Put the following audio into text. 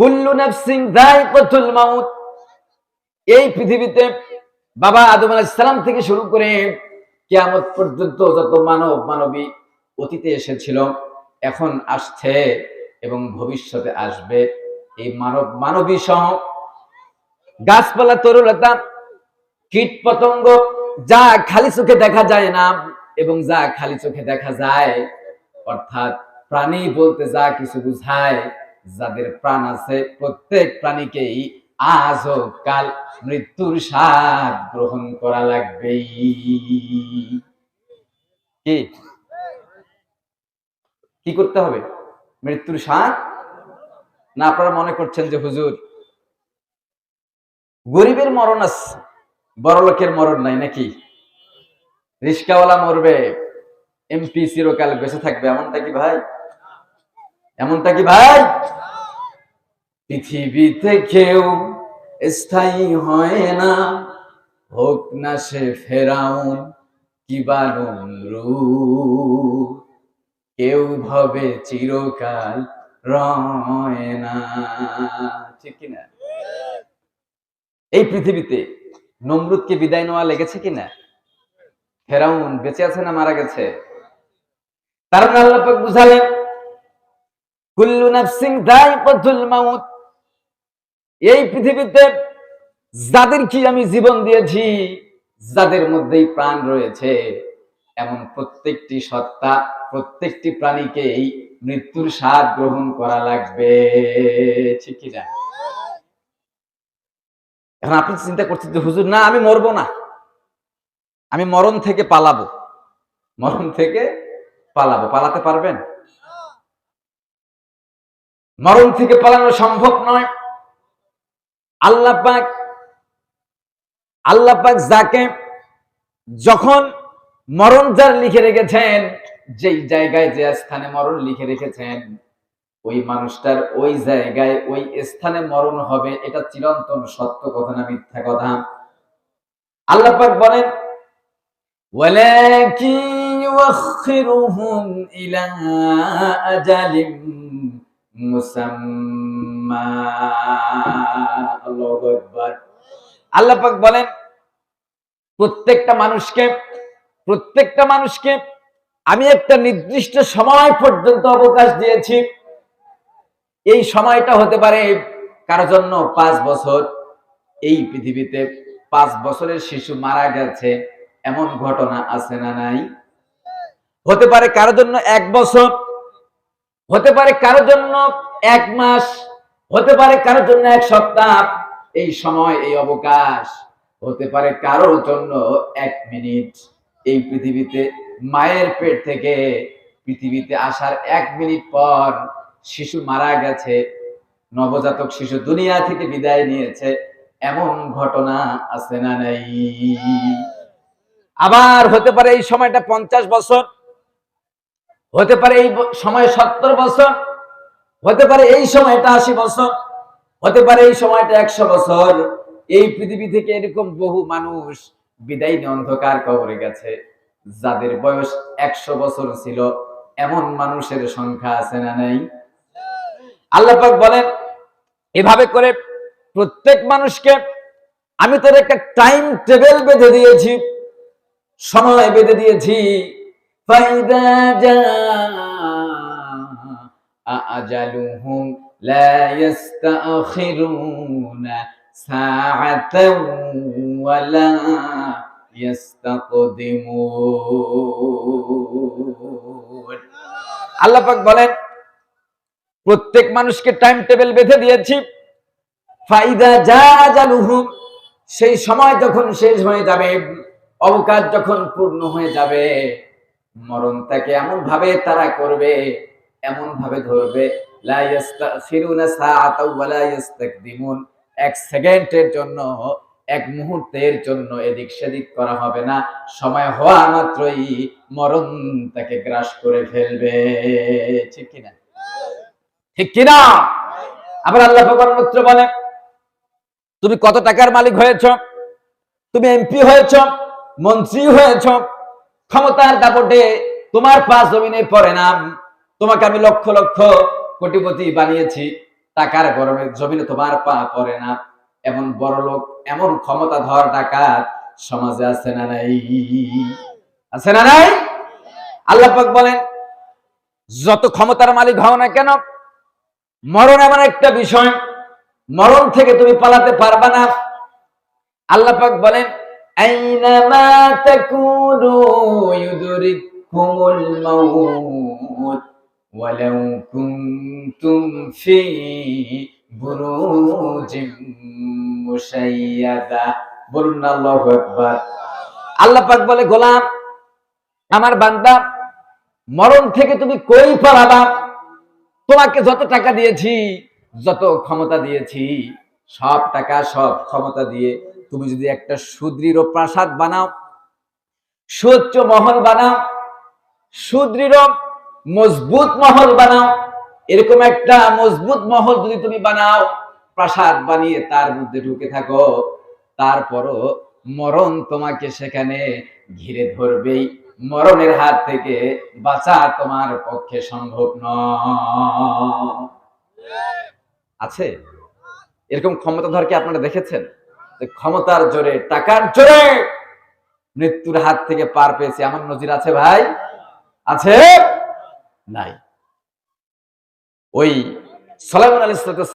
কুল্লু নাফসিং যায়কাতুল মাউত। এই পৃথিবীতে বাবা আদম আলাইহিস সালাম থেকে শুরু করে কিয়ামত পর্যন্ত যত মানব মানবী অতীতে এসেছিল, এখন আসছে এবং ভবিষ্যতে আসবে। এই মানব মানবী সহ গাছপালা, তরুলতা, কীট পতঙ্গ যা খালি চোখে দেখা যায় না এবং যা খালি চোখে দেখা যায়, অর্থাৎ প্রাণী বলতে যা কিছু বুঝায় যাদের প্রাণ আছে, প্রত্যেক প্রাণীকেই আজ ও কাল মৃত্যুর স্বাদ গ্রহণ করা লাগবে। কি? কি করতে হবে? মৃত্যুর স্বাদ? না, আপনারা মনে করছেন যে, হুজুর, গরিবের মরণ আছে বড় লোকের মরণ নাই নাকি? রিস্কাওয়ালা মরবে, এমপি চিরকাল বেঁচে থাকবে, এমনটা কি ভাই? এমনটা কি ভাই? পৃথিবীতে কেউ স্থায়ী হয় না। হোক না সে ফেরাউন কিবা নমরুদ। কেউ ভবে চিরকাল রয় না। ঠিক কিনা এই পৃথিবীতে নমরুদকে বিদায় নেওয়া লেগেছে কিনা ফেরাউন বেঁচে আছে না মারা গেছে? তার মানে আল্লাহ পাক বুঝালেন কুল্লু নাফসিন যায়কাতুল মাউত। এই পৃথিবীতে যাদের কি আমি জীবন দিয়েছি, যাদের মধ্যেই প্রাণ রয়েছে, এমন প্রত্যেকটি সত্তা, প্রত্যেকটি প্রাণীকেই মৃত্যুর স্বাদ গ্রহণ করা লাগবে। ঠিক কি এখন আপনি চিন্তা করছেন যে, হুজুর, না, আমি মরবো না। আমি মরণ থেকে পালাবো। মরণ থেকে পালাবো। পালাতে পারবেন? মরণ থেকে পালানো সম্ভব নয় আল্লাহ পাক আল্লাহ পাক যাকে যখন মরণ যার লিখে রেখেছেন যেই জায়গায় যে স্থানে মরণ লিখে রেখেছেন ওই মানুষটার ওই জায়গায় ওই স্থানে মরণ হবে এটা চিরন্তন সত্য কথা না মিথ্যা কথা আল্লাহ পাক বলেন ولكن يؤخرهم إلى أجل আল্লাপাক বলেন, প্রত্যেকটা মানুষকে প্রত্যেকটা মানুষকে আমি একটা নির্দিষ্ট সময় পর্যন্ত অবকাশ দিয়েছি। এই সময়টা হতে পারে কার জন্য পাঁচ বছর। এই পৃথিবীতে পাঁচ বছরের শিশু মারা গেছে, এমন ঘটনা আছে না নাই? হতে পারে কার জন্য এক বছর হতে পারে কারোর জন্য এক মাস, হতে পারে কারোর জন্য এক সপ্তাহ, এই সময়, এই অবকাশ। হতে পারে কারোর জন্য এক মিনিট। এই পৃথিবীতে, মায়ের পেট থেকে পৃথিবীতে আসার এক মিনিট পর শিশু মারা গেছে, নবজাতক শিশু দুনিয়া থেকে বিদায় নিয়েছে, এমন ঘটনা আছে না নাই? আবার হতে পারে এই সময়টা পঞ্চাশ বছর হতে পারে এই সময় সত্তর বছর, হতে পারে এই সময়টা আশি বছর, হতে পারে এই সময়টা একশো বছর। এই পৃথিবী থেকে এরকম বহু মানুষ বিদায় অন্ধকার কবরে গেছে, যাদের বয়স একশো বছর ছিল। এমন মানুষের সংখ্যা আছে না নাই? আল্লাহ পাক বলেন, এভাবে করে প্রত্যেক মানুষকে আমি তোর একটা টাইম টেবিল বেঁধে দিয়েছি, সময় বেঁধে দিয়েছি। জাআ আজালুহুম লা ইস্তাখিরুনা সাআতান ওয়ালা ইস্তাকদিমুন আল্লাহ পাক বলেন, প্রত্যেক মানুষকে টাইম টেবিল বেঁধে দিয়েছি। ফাইদা যা জালুহুম সেই সময় যখন শেষ হয়ে যাবে, অবকাশ যখন পূর্ণ হয়ে যাবে মরণ তাকে এমন ভাবে তারা করবে এমন ভাবে ধরবে এক সেকেন্ডের জন্য, এক মুহূর্তের জন্য এদিক সেদিক করা হবে না। সময় হওয়া মাত্রই মরণ তাকে গ্রাস করে ফেলবে। ঠিক কিনা ঠিক কিনা আবার আল্লাহ ভগবান মিত্র বলে, তুমি কত টাকার মালিক হয়েছ? তুমি এমপি হয়েছ? মন্ত্রী হয়েছ? ক্ষমতার দাপটে তোমার পাঁচ জমিনে পড়ে নাম তোমাকে আমি লক্ষ লক্ষ কোটিপতি বানিয়েছি। টাকার গরমে জমিনে তোমার পা পড়ে না। এমন বড় লোক, এমন ক্ষমতা ধর ডাকাত সমাজে আছে না নাই? আছে না নাই? আল্লাহ পাক বলেন, যত ক্ষমতার মালিক হও না কেন, মরণ এমন একটা বিষয়। মরণ থেকে তুমি পালাতে পারবা না। আল্লাহ পাক বলেন আইনামা তাকুনু ইউদরিকুমুল মাউত ওয়ালাউ কুনতুম ফি বুরুজিম মুশাইয়াদা বলুন আল্লাহু আকবার। আল্লাহ পাক বলে, গোলাম, আমার বান্দা, মরণ থেকে তুমি কই পালাবা তোমাকে যত টাকা দিয়েছি, যত ক্ষমতা দিয়েছি, সব টাকা, সব ক্ষমতা দিয়ে তুমি যদি একটা সুদৃঢ় প্রাসাদ বানাও, সুচ্চ মহল বানাও, সুদৃঢ়, মজবুত মহল বানাও, এরকম একটা মজবুত মহল যদি তুমি বানাও, প্রাসাদ বানিয়ে তার মধ্যে ঢুকে থাকো, তারপরও মরণ তোমাকে সেখানে ঘিরে ধরবেই। মরণের হাত থেকে বাঁচা তোমার পক্ষে সম্ভব নয়। আছে? এরকম ক্ষমতাধর কি আপনারা দেখেছেন? ক্ষমতার জোরে, টাকার জোরে মৃত্যুর হাত থেকে পার পেয়েছে। আমার নজির আছে ভাই? আছে? নাই। ওই সালাম আলী